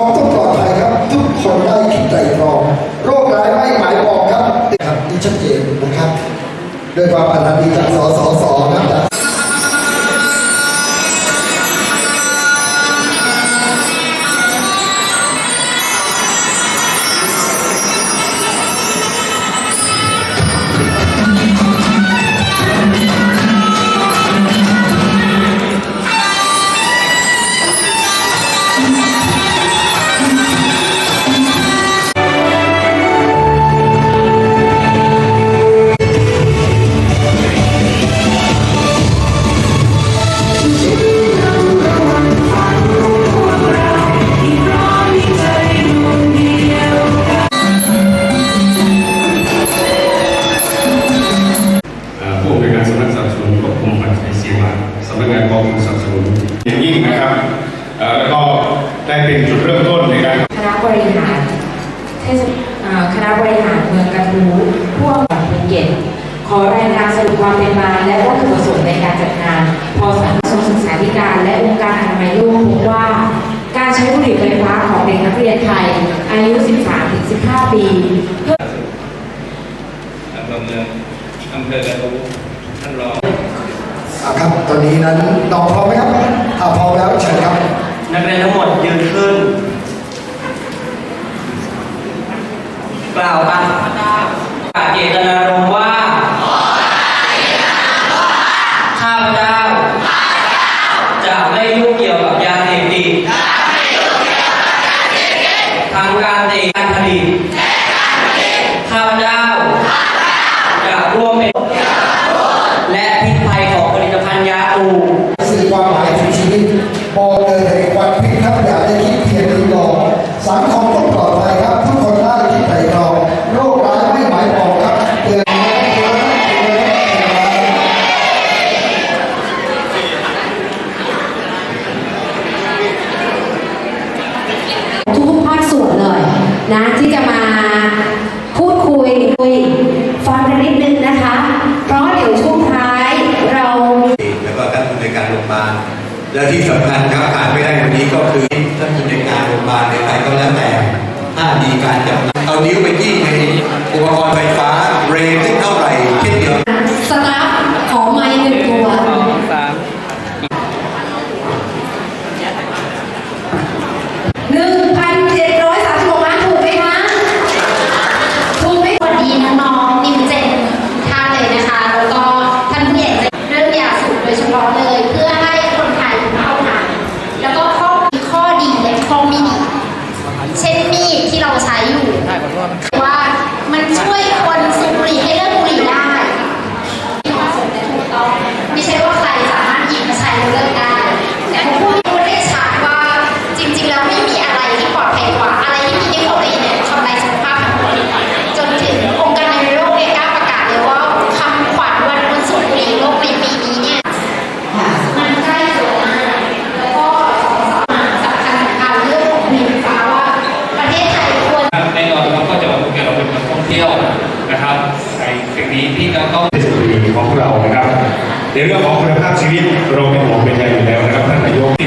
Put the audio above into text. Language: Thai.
ต้องปลอดภัยครับ ทุกคนได้คิดไตรตรอง โรคร้ายไม่หมายปองครับครับนี่ชัดเจนนะครับ ด้วยความปรารถนาดีจากสสสนะครับ เป็นจุดเริ่มต้นในการคณะบริหารเทศคณะบริหารเมืองกระทู้ผู้อำนวยภูเก็ตขอรายงานสรุปความเป็นมาและวัตถุประสงค์ในการจัดงานพอสังานศึกษาธิการ และองค์การอนามัยโลกพบว่า การใช้บุหรี่ไฟฟ้าของเด็กนักเรียนไทย อายุ 13-15 ปีเพื่ออำเภอเมืองอำเภอกระทู้ท่านรองครับ ตอนนี้นั้นน้องพร้อมไหมครับอ่าพร้อมแล้วเชิญครับ นักเรียนทั้งหมดยืนขึ้น กล่าวตามเจตนารมณ์ว่าข้าพเจ้าจะไม่ยุ่งเกี่ยวกับยาเสพติดทั้งการเสพการผลิตข้าพเจ้า ทุกภาคส่วนเลยนะที่จะมาพูดคุยคุยฟังกันนิดนึงนะคะ เพราะเดี๋ยวช่วงท้ายเรา แล้วก็ท่านผู้ในวยการโรงพยาบาลและที่สำคัญครับขาดไม่ได้ นะครับในสิ่งนี้ที่เราต้องเป็นสิ่ของพวกเรานะครับในเรื่องของคุณภาพชีวิตเราเป็นห่วงเป็นใยอยู่แล้วนะครับท่านนายก